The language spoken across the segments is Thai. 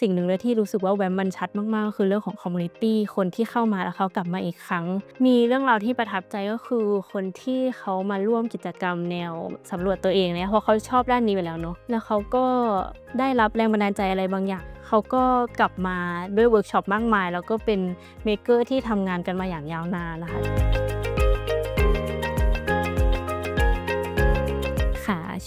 สิ่งหนึ่งเลยที่รู้สึกว่าแวมมันชัดมากๆก็คือเรื่องของคอมมูนิตีคนที่เข้ามาแล้วเขากลับมาอีกครั้ง มีเรื่องราวที่ประทับใจก็คือคนที่เขามาร่วมกิจกรรมแนวสำรวจตัวเองเนี่ยเพราะเขาชอบด้านนี้ไปแล้วเนาะแล้วเขาก็ได้รับแรงบันดาลใจอะไรบางอย่างเขาก็กลับมาด้วยเวิร์กช็อปมากมาย แล้วก็เป็นเมเกอร์ที่ทำงานกันมาอย่างยาวนานนะคะ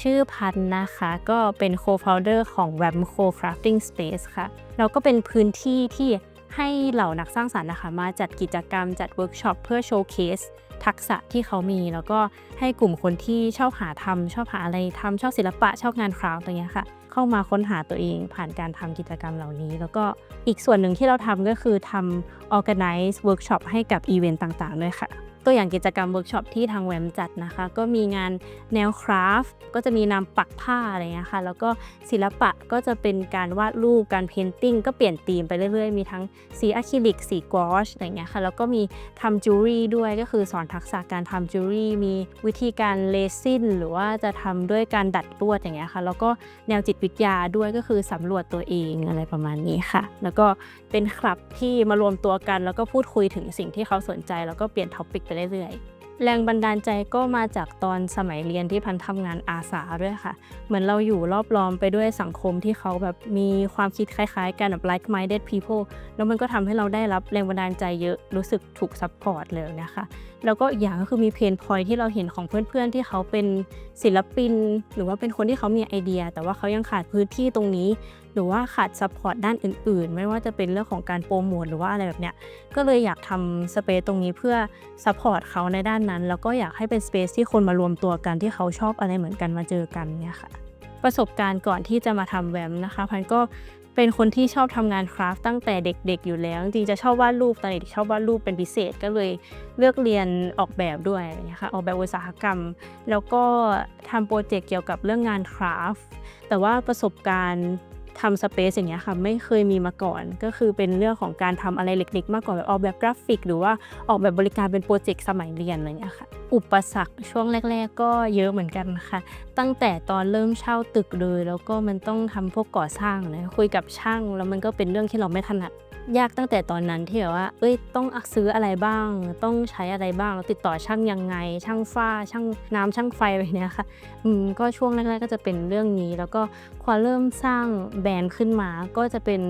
ชื่อพันนะคะ ก็เป็น co-founder ของ Wamco Crafting Space ค่ะเราก็เป็นพื้นที่ที่ให้เหล่านักสร้างสรรค์นะคะ มาจัดกิจกรรมจัดเวิร์กช็อปเพื่อโชว์เคสทักษะที่เขามี แล้วก็ให้กลุ่มคนที่ชอบหาทำชอบหาอะไรทำชอบศิลปะชอบงานคราฟต์อะไรเงี้ยค่ะ เข้ามาค้นหาตัวเองผ่านการทำกิจกรรมเหล่านี้ แล้วก็อีกส่วนหนึ่งที่เราทำก็คือทำ organize workshop ให้กับอีเวนต์ต่างๆด้วยค่ะ ตัวอย่างกิจกรรมเวิร์กช็อปที่ทางแวมจัดนะคะ ก็มีงานแนวคราฟต์ก็จะมีนำปักผ้าอะไรเงี้ยค่ะ แล้วก็ศิลปะก็จะเป็นการวาดรูปการเพนติ้งก็เปลี่ยนธีมไปเรื่อยๆ มีทั้งสีอะคริลิกสีกอชอะไรเงี้ยค่ะ แล้วก็มีทำจูรี่ด้วยก็คือสอนทักษะการทำจูรี่ มีวิธีการเลซินหรือว่าจะทำด้วยการดัดลวดอย่างเงี้ยค่ะ แล้วก็แนวจิตวิทยาด้วยก็คือสำรวจตัวเองอะไรประมาณนี้ค่ะ แล้วก็เป็นคลับที่มารวมตัวกัน แล้วก็พูดคุยถึงสิ่งที่เขาสนใจ แล้วก็เปลี่ยนท็อปิกไปเรื่อยๆ แรงบันดาลใจก็มาจากตอนสมัยเรียนที่พันทำงานอาสาด้วยค่ะ เหมือนเราอยู่รอบล้อมไปด้วยสังคมที่เขาแบบมีความคิดคล้ายๆ กันแบบ like minded people แล้วมันก็ทำให้เราได้รับแรงบันดาลใจเยอะรู้สึกถูกซัพพอร์ตเลยนะคะแล้วก็อีกอย่างก็คือมีเพนพอยที่เราเห็นของเพื่อนๆ ที่เขาเป็นศิลปิน หรือว่าเป็นคนที่เขามีไอเดีย แต่ว่าเขายังขาดพื้นที่ตรงนี้หรือว่าขาดซัพพอร์ตด้านอื่นๆ ไม่ว่าจะเป็นเรื่องของการโปรโมทหรือว่าอะไรแบบเนี้ย ก็เลยอยากทำสเปซตรงนี้เพื่อซัพพอร์ตเขาในด้านนั้น แล้วก็อยากให้เป็นสเปซที่คนมารวมตัวกันที่เขาชอบอะไรเหมือนกันมาเจอกันเนี่ยค่ะ ประสบการณ์ก่อนที่จะมาทำแวมนะคะพันก็เป็นคนที่ชอบทำงานคราฟต์ตั้งแต่เด็กๆ อยู่แล้ว จริงๆจะชอบวาดรูปตอนเด็กชอบวาดรูปเป็นพิเศษก็เลยเลือกเรียนออกแบบด้วยอะคะออกแบบอุตสาหกรรม แล้วก็ทำโปรเจกต์เกี่ยวกับเรื่องงานคราฟต์แต่ว่าประสบการณ์ ทำสเปซอย่างเงี้ยค่ะไม่เคยมีมาก่อน ก็คือเป็นเรื่องของการทำอะไรเล็กๆมากกว่าแบบออกแบบกราฟิก หรือว่าออกแบบบริการเป็นโปรเจกต์สมัยเรียนอะไรอย่างเงี้ยค่ะ อุปสรรคช่วงแรก ๆ ก็เยอะเหมือนกันค่ะ ตั้งแต่ตอนเริ่มเช่าตึกเลย แล้วก็มันต้องทำพวกก่อสร้างนะคุยกับช่าง แล้วมันก็เป็นเรื่องที่เราไม่ถนัด ยากตั้งแต่ตอนนั้นที่แบบว่า เอ้ย ต้องซื้ออะไรบ้าง ต้องใช้อะไรบ้างแล้วติดต่อช่างยังไง ช่างฝ้า ช่างน้ำช่างไฟอะไรเนี้ยค่ะ อืม ก็ช่วงแรกๆก็จะเป็นเรื่องนี้ แล้วก็พอเริ่มสร้างแบรนด์ขึ้นมา ก็จะเป็น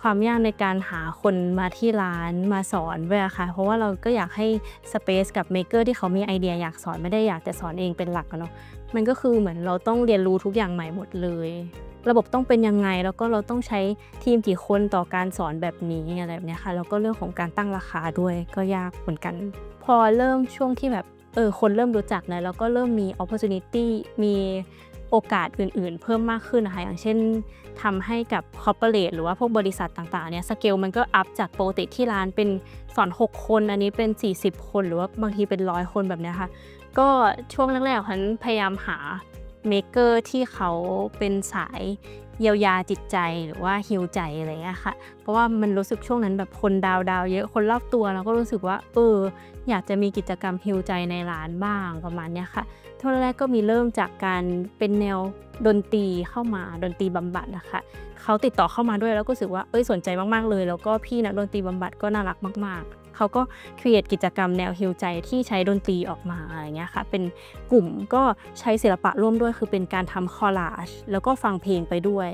ความยากในการหาคนมาที่ร้านมาสอนด้วยค่ะ เพราะว่าเราก็อยากให้สเปซกับเมคเกอร์ที่เขามีไอเดียอยากสอนไม่ได้อยากแต่สอนเองเป็นหลักเนาะมันก็คือเหมือนเราต้องเรียนรู้ทุกอย่างใหม่หมดเลย ระบบต้องเป็นยังไงแล้วก็เราต้องใช้ทีมกี่คนต่อการสอนแบบนี้อะไรแบบนี้ค่ะแล้วก็เรื่องของการตั้งราคาด้วยก็ยากเหมือนกัน พอเริ่มช่วงที่แบบเออคนเริ่มรู้จักนะแล้วก็เริ่มมี opportunity มี โอกาสอื่นๆ เพิ่มมากขึ้นนะคะอย่างเช่นทำให้กับคอร์เปอเรทหรือว่าพวกบริษัทต่างๆเนี่ยสเกลมันก็อัพจากปกติที่ร้านเป็นสอน 6 คน อันนี้เป็น 40 คนหรือว่าบางทีเป็นร้อยคนแบบนี้ค่ะก็ช่วงแรกๆฉันพยายามหาเมเกอร์ที่เขาเป็นสาย เยียวยาจิตใจหรือว่าฮิวใจอะไรเงี้ยค่ะ เพราะว่ามันรู้สึกช่วงนั้นแบบคนดาวดาวเยอะคนรอบตัวแล้วก็รู้สึกว่าเอออยากจะมีกิจกรรมฮิวใจในร้านบ้างประมาณเนี้ยค่ะช่วงแรกก็มีเริ่มจากการเป็นแนวดนตรีเข้ามาดนตรีบำบัดนะคะเขาติดต่อเข้ามาด้วยแล้วก็รู้สึกว่าเอ้ยสนใจมากๆเลย แล้วก็พี่นักดนตรีบำบัดก็น่ารักมาก ๆ เขาก็ครีเอทกิจกรรมแนวฮิวใจที่ใช้ดนตรีออกมาอะไรเงี้ยค่ะ เป็นกลุ่มก็ใช้ศิลปะร่วมด้วยคือเป็นการทำคอลลาจแล้วก็ฟังเพลงไปด้วย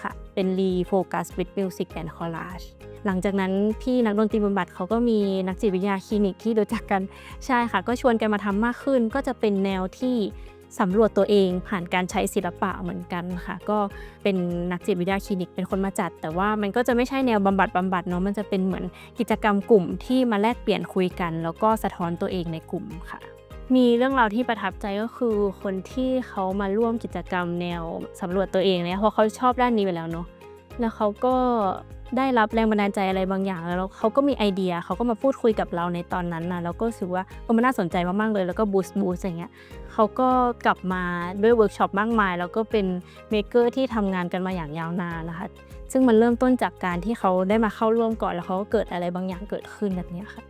ค่ะ เป็นรีโฟกัส with music and collage หลังจากนั้นพี่นักดนตรีบำบัดเขาก็มีนักจิตวิทยาคลินิกที่รู้จักกันใช่ค่ะ ก็ชวนกันมาทำมากขึ้นก็จะเป็นแนวที่ สำรวจตัวเองผ่านการใช้ศิลปะเหมือนกันค่ะ ก็เป็นนักจิตวิทยาคลินิกเป็นคนมาจัด แต่ว่ามันก็จะไม่ใช่แนวบำบัดบำบัดเนาะมันจะเป็นเหมือนกิจกรรมกลุ่มที่มาแลกเปลี่ยนคุยกัน แล้วก็สะท้อนตัวเองในกลุ่มค่ะ มีเรื่องราวที่ประทับใจก็คือคนที่เขามาร่วมกิจกรรมแนวสำรวจตัวเองเนี่ยเพราะเขาชอบด้านนี้ไปแล้วเนาะแล้วเขาก็ ได้รับแรงบันดาลใจอะไรบางอย่าง แล้วเขาก็มีไอเดียเขาก็มาพูดคุยกับเราในตอนนั้นนะแล้วก็รู้สึกว่าเออมันน่าสนใจมากๆเลย แล้วก็บูสต์บูสต์อย่างเงี้ยเขาก็กลับมาด้วยเวิร์กช็อปมากมาย แล้วก็เป็นเมคเกอร์ที่ทำงานกันมาอย่างยาวนานนะคะซึ่งมันเริ่มต้นจากการที่เขาได้มาเข้าร่วมก่อนแล้วเขาก็เกิดอะไรบางอย่างเกิดขึ้นแบบนี้ค่ะ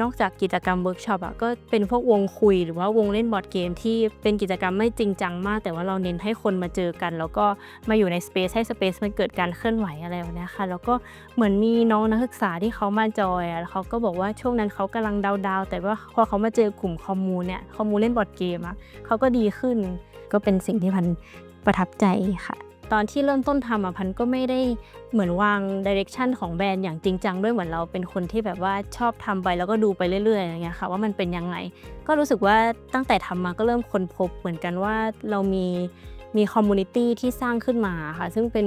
นอกจากกิจกรรมเวิร์กช็อปอะก็เป็นพวกวงคุยหรือว่าวงเล่นบอร์ดเกมที่เป็นกิจกรรมไม่จริงจังมาก แต่ว่าเราเน้นให้คนมาเจอกัน แล้วก็มาอยู่ในสเปซให้สเปซมันเกิดการเคลื่อนไหวอะไรแบบนี้ค่ะแล้วก็เหมือนมีน้องนักศึกษาที่เขามาจอยอะเขาก็บอกว่าช่วงนั้นเขากำลังดาวๆแต่ว่าพอเขามาเจอกลุ่มคอมมูนเนี่ยคอมมูนเล่นบอร์ดเกมอะเขาก็ดีขึ้น ก็เป็นสิ่งที่พันประทับใจค่ะ ตอนที่เริ่มต้นทำอะพันก็ไม่ได้เหมือนวางดิเรกชันของแบรนด์อย่างจริงจังด้วยเหมือนเราเป็นคนที่แบบว่าชอบทำไปแล้วก็ดูไปเรื่อยๆอย่างเงี้ยค่ะว่ามันเป็นยังไง ก็รู้สึกว่าตั้งแต่ทำมาก็เริ่มค้นพบเหมือนกันว่าเรามีมีคอมมูนิตี้ที่สร้างขึ้นมาค่ะซึ่งเป็น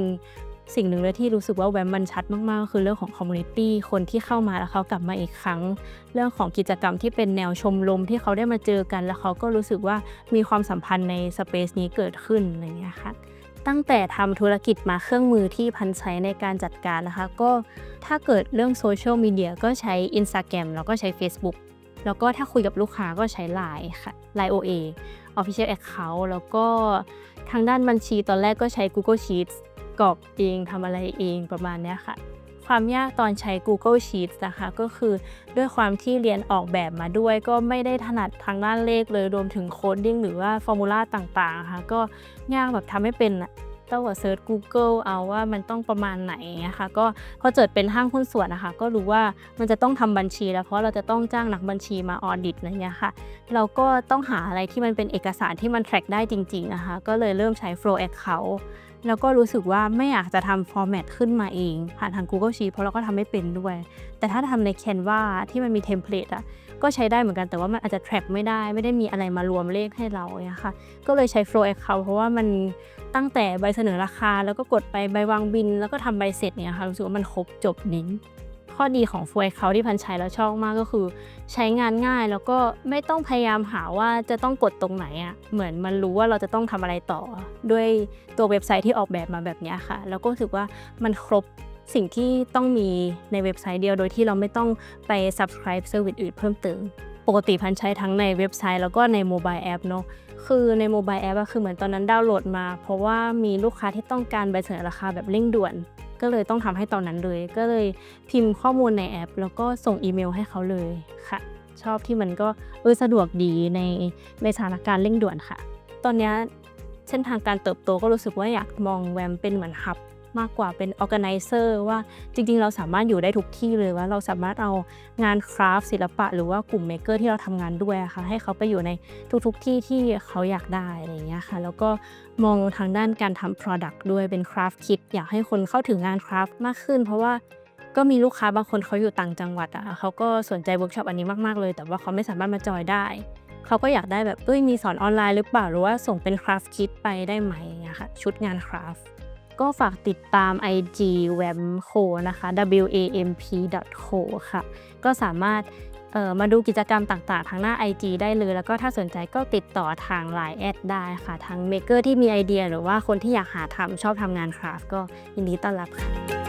สิ่งหนึ่งเลยที่รู้สึกว่าแวมมันชัดมากๆก็คือเรื่องของคอมมูนิตี้คนที่เข้ามาแล้วเขากลับมาอีกครั้ง เรื่องของกิจกรรมที่เป็นแนวชมรมที่เขาได้มาเจอกัน แล้วเขาก็รู้สึกว่ามีความสัมพันธ์ในสเปซนี้เกิดขึ้นอะไรอย่างเงี้ยค่ะ ตั้งแต่ทำธุรกิจมาเครื่องมือที่พันใช้ในการจัดการนะคะ ก็ถ้าเกิดเรื่องโซเชียลมีเดียก็ใช้ Instagram แล้วก็ใช้ Facebook แล้วก็ถ้าคุยกับลูกค้าก็ใช้ Line ค่ะ Line OA Official Account แล้วก็ทางด้านบัญชีตอนแรกก็ใช้ Google Sheets กรอกเองทำอะไรเองประมาณนี้ค่ะ ความยากตอนใช้ Google Sheets นะคะก็คือด้วยความที่เรียนออกแบบมาด้วย ก็ไม่ได้ถนัดทางด้านเลขเลยรวมถึงโคดดิ้งหรือว่าฟอร์มูลาต่างๆค่ะก็ยากแบบทำไม่เป็นต้องเซิร์ช Google เอาว่ามันต้องประมาณไหนอย่างเงี้ยค่ะก็พอเจิดเป็นห้างหุ้นส่วนนะคะก็รู้ว่ามันจะต้องทำบัญชีแล้วเพราะเราจะต้องจ้างนักบัญชีมาออดิตอะไรเงี้ยค่ะเราก็ต้องหาอะไรที่มันเป็นเอกสารที่มัน track ได้จริงๆนะคะก็เลยเริ่มใช้ Flow Account แล้วก็รู้สึกว่าไม่อยากจะทำฟอร์แมตขึ้นมาเอง ผ่านทาง Google Sheet เพราะเราก็ทำไม่เป็นด้วย แต่ถ้าทำใน Canva ที่มันมีเทมเพลตอะก็ใช้ได้เหมือนกันแต่ว่ามันอาจจะ track ไม่ได้ ไม่ได้มีอะไรมารวมเลขให้เราเนี่ยค่ะก็เลยใช้ Flow Account เพราะว่ามันตั้งแต่ใบเสนอราคา แล้วก็กดไปใบวางบิน แล้วก็ทำใบเสร็จเนี่ยค่ะรู้สึกว่ามันครบจบนิ้น ข้อดีของ Flow Account ที่พันใช้แล้วชอบมากก็คือ ใช้งานง่ายแล้วก็ไม่ต้องพยายามหาว่าจะต้องกดตรงไหนอะ่ะเหมือนมันรู้ว่าเราจะต้องทำอะไรต่อ ด้วยตัวเว็บไซต์ที่ออกแบบมาแบบนี้ค่ะ แล้วก็รู้สึกว่ามันครบสิ่งที่ต้องมีในเว็บไซต์เดียวโดยที่เราไม่ต้องไป subscribe service อื่นเพิ่มเติมปกติพันใช้ทั้งในเว็บไซต์แล้วก็ในโมบายแอปเนาะคือในโมบายแอปอะคือเหมือนตอนนั้นดาวน์โหลดมา เพราะว่ามีลูกค้าที่ต้องการใบเสนอราคาแบบเร่งด่วน ก็เลยต้องทำให้ตอนนั้นเลย ก็เลยพิมพ์ข้อมูลในแอป แล้วก็ส่งอีเมลให้เขาเลยค่ะ ชอบที่มันก็เออสะดวกดีในในสถานการณ์เร่งด่วนค่ะ ตอนนี้เส้นทางการเติบโตก็รู้สึกว่าอยากมองแวมเป็นเหมือนฮับ มากกว่าเป็น organizer ว่าจริงๆ เราสามารถอยู่ได้ทุกที่เลยว่าเราสามารถเอางานคราฟศิลปะ หรือว่ากลุ่มเม k เกอร์ที่เราทำงานด้วยค่ะให้เขาไปอยู่ในทุกๆที่ที่เขาอยากได้อะไรอย่างเงี้ยค่ะแล้วก็มองทางด้านการทำ product ด้วยเป็นคราฟคิดอยากให้คนเข้าถึงงานคราฟมากขึ้น เพราะว่าก็มีลูกค้าบางคนเขาอยู่ต่างจังหวัดอะเขาก็สนใจเวิร์กช็อปอันนี้มากๆเลย แต่ว่าเขาไม่สามารถมาจอยได้เขาก็อยากได้แบบเอ้ยมีสอนออนไลน์หรือเปล่าหรือว่าส่งเป็นคราฟคิดไปได้ไหมอย่างเงี้ยค่ะชุดงานคราฟ ก็ฝากติดตาม IG wamco นะคะ w a m p co ค่ะ ก็สามารถมาดูกิจกรรมต่างๆ ทางหน้า IG ได้เลย แล้วก็ถ้าสนใจก็ติดต่อทาง Line แอดได้ค่ะ ทั้งเมเกอร์ที่มีไอเดีย หรือว่าคนที่อยากหาทำชอบทำงานคราฟต์ก็ยินดีต้อนรับค่ะ